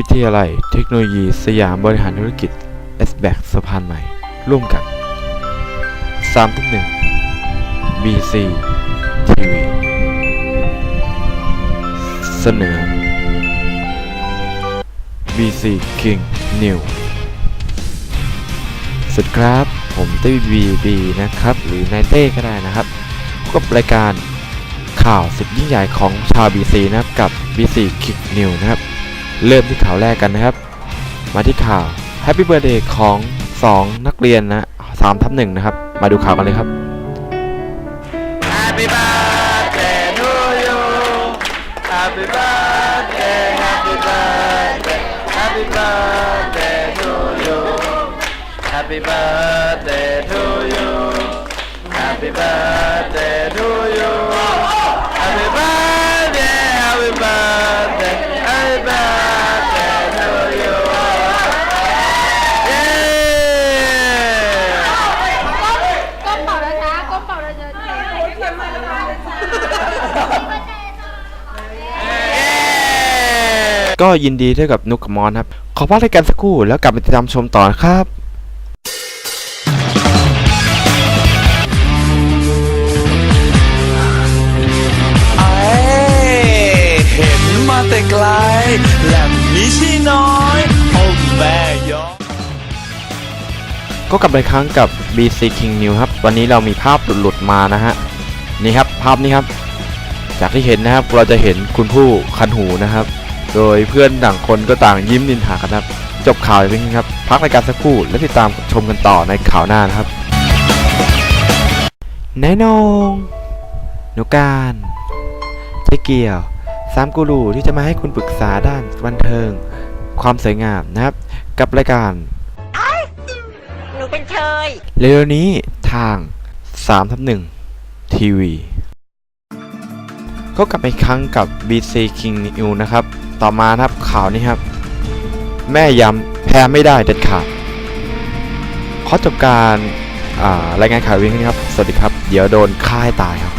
วิทยาลัย เทคโนโลยี สยามบริหารธุรกิจ s b a c สะพานใหม่ ร่วมกับ3ทุ่มหนึ่ง BC TV เสนอ BC King New สวัสดีครับ ผมเต้บีบีนะครับ หรือนายเต้ก็ได้นะครับพบกับรายการข่าวสุดยิ่งใหญ่ของชาว BC นะครับกับ BC King New นะครับ เริ่มที่ข่าวแรกกันนะครับ มาที่ข่าว Happy Birthday ของ 2 นักเรียนนะ3ทับ1นะครับ มาดูข่าวกันเลยครับ Happy birthday to you. Happy birthday, happy birthday, happy birthday to you. Happy birthday to you. Happy birthday ก้มเป่าช้าก็ยินดีด้วยกับนุกกับมอนครับ ขอพักรายการสักครู่แล้วกลับมาติดตามชมต่อนะครับไอเห็นมาแต่ไกลแหลม ก็กลับไปครั้งกับ BC King New ครับ วันนี้เรามีภาพหลุดๆมานะฮะ นี่ครับภาพนี้ครับ จากที่เห็นนะครับเราจะเห็นคุณผู้คันหูนะครับ โดยเพื่อนต่างคนก็ต่างยิ้มนินทากันครับ จบข่าวอย่างนี้ครับ พักรายการสักครู่แล้วติดตามชมกันต่อในข่าวหน้านะครับนายนงหนุการเจ๊เกียวสามกูรูที่จะมาให้คุณปรึกษาด้านบันเทิง ความสวยงามนะครับ กับรายการ เป็นเชยเร็วๆนี้ทาง3ทับ1ทีวีก็กลับไปครั้งกับ BC King New นะครับ ต่อมาครับข่าวนี้ครับ แม่ย้ำแพ้ไม่ได้เด็ดขาดขอจบการรายงานข่าววิ่งนี้ครับ สวัสดีครับ เดี๋ยวโดนฆ่าให้ตายครับ